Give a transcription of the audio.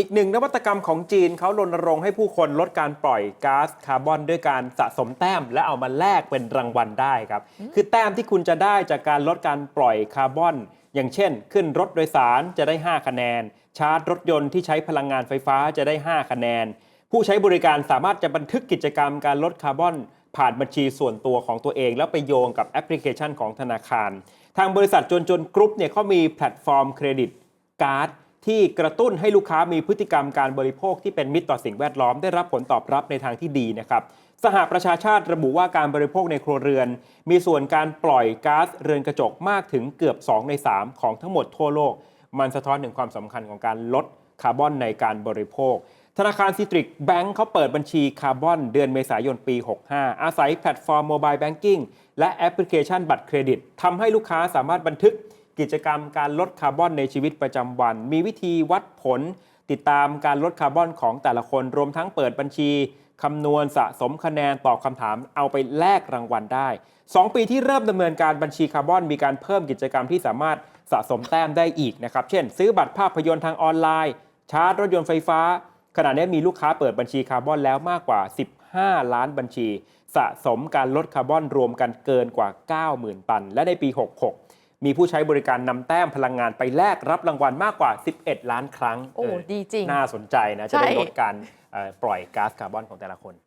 อีกหนึ่งนวัตกรรมของจีนเขารณรงค์ให้ผู้คนลดการปล่อยก๊าซคาร์บอนด้วยการสะสมแต้ม และเอามาแลกเป็นรางวัลได้ครับ คือแต้มที่คุณจะได้จากการลดการปล่อยคาร์บอน อย่างเช่น ขึ้นรถโดยสารจะได้ 5 คะแนน ชาร์จรถยนต์ที่ใช้พลังงานไฟฟ้าจะได้ 5 คะแนน ผู้ใช้บริการสามารถจะบันทึกกิจกรรมการลดคาร์บอน ผ่านบัญชีส่วนตัวของตัวเอง แล้วไปโยงกับแอปพลิเคชันของธนาคาร ทางบริษัทจนจนกรุ๊ปเนี่ยเขามีแพลตฟอร์มเครดิตการ์ด ที่กระตุ้นให้ลูกค้ามีพฤติกรรมการบริโภคที่เป็นมิตรต่อสิ่งแวดล้อมได้รับผลตอบรับในทางที่ดีนะครับสหประชาชาติระบุว่าการบริโภคในครัวเรือน มีส่วนการปล่อยก๊าซเรือนกระจกมากถึงเกือบ 2 ใน 3 ของทั้งหมดทั่วโลก มันสะท้อนถึงความสำคัญของการลดคาร์บอนในการบริโภค ธนาคารซิตริกแบงก์เขาเปิดบัญชีคาร์บอนเดือนเมษายนปี 65 อาศัยแพลตฟอร์มโมบายแบงกิ้งและแอปพลิเคชันบัตรเครดิตทำให้ลูกค้าสามารถบันทึก กิจกรรมการลดคาร์บอนในชีวิตประจำวัน มีวิธีวัดผล ติดตามการลดคาร์บอนของแต่ละคน รวมทั้งเปิดบัญชีคำนวณสะสมคะแนนตอบคำถามเอาไปแลกรางวัลได้ 2 ปีที่เริ่มดำเนินการบัญชีคาร์บอนมีการเพิ่มกิจกรรมที่สามารถสะสมแต้มได้อีกนะครับ เช่น ซื้อบัตรภาพยนตร์ทางออนไลน์ ชาร์จรถยนต์ไฟฟ้า ขณะนี้มีลูกค้าเปิดบัญชีคาร์บอนแล้วมากกว่า 15 ล้านบัญชี สะสมการลดคาร์บอนรวมกันเกินกว่า 90,000 ตัน และในปี 66 มีผู้ใช้บริการนำแต้มพลังงานไปแลกรับรางวัลมากกว่า 11 ล้านครั้ง โอ้เออดีจริง น่าสนใจนะ จะใช่ได้ลดการเอ่อปล่อยก๊าซคาร์บอนของแต่ละคน